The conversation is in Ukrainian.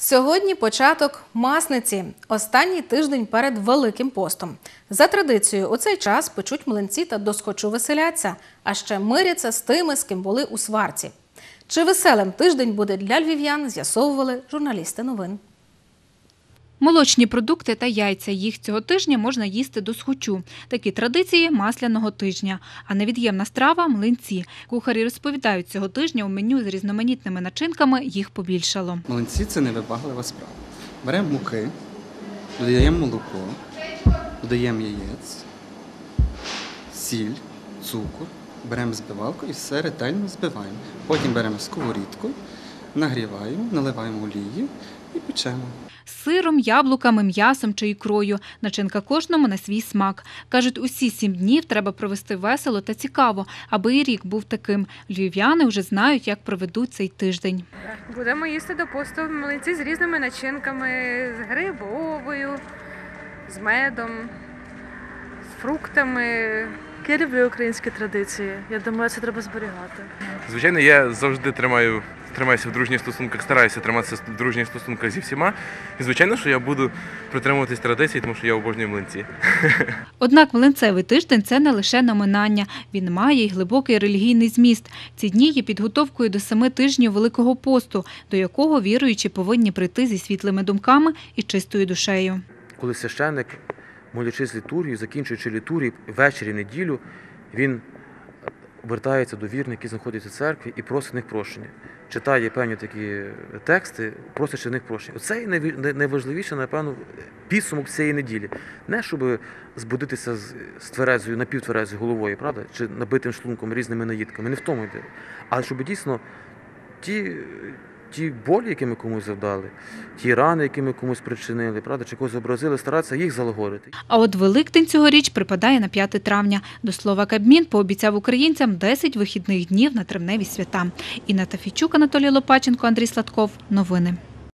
Сьогодні початок масниці, останній тиждень перед Великим постом. За традицією, у цей час печуть млинці та досхочу веселяться, а ще миряться з тими, з ким були у сварці. Чи веселим тиждень буде для львів'ян, з'ясовували журналісти новин. Молочні продукти та яйця їх цього тижня можна їсти до схочу. Такі традиції масляного тижня. А невід'ємна страва млинці. Кухарі розповідають, цього тижня у меню з різноманітними начинками їх побільшало. Млинці це невибаглива справа. Беремо муки, додаємо молоко, додаємо яєць, сіль, цукор, беремо збивалку і все ретельно збиваємо. Потім беремо сковорідку, нагріваємо, наливаємо олію і печемо. З сиром, яблуками, м'ясом чи ікрою. Начинка кожному на свій смак. Кажуть, усі сім днів треба провести весело та цікаво, аби і рік був таким. Львів'яни вже знають, як проведуть цей тиждень. Будемо їсти до посту млинці з різними начинками, з грибовою, з медом, з фруктами. Я люблю українські традиції. Я думаю, це треба зберігати. Звичайно, я завжди тримаю, тримаюся в дружніх стосунках, стараюся триматися в дружніх стосунках зі всіма. І звичайно, що я буду притримуватись традицій, тому що я обожнюю млинці. Однак млинцевий тиждень це не лише наминання. Він має й глибокий релігійний зміст. Ці дні є підготовкою до семи тижнів Великого посту, до якого віруючі повинні прийти зі світлими думками і чистою душею. коли священник, молячись літургію, закінчуючи літургію ввечері неділю, він вертається до вірних, які знаходяться в церкві, і просить них прощення. Читає певні такі тексти, просить них прощення. Оце і найважливіше, напевно, підсумок цієї неділі. Не щоб збудитися з тверезою, напівтверезою головою, правда, чи набитим шлунком різними наїдками. Не в тому йде. А щоб дійсно ті, ті болі, які ми комусь завдали, ті рани, які ми комусь причинили, правда, чи когось образили, старатися їх залагодити. А от Великдень цьогоріч припадає на 5 травня. До слова, Кабмін пообіцяв українцям 10 вихідних днів на травневі свята. Інна Тафійчук, Анатолій Лопаченко, Андрій Сладков. Новини.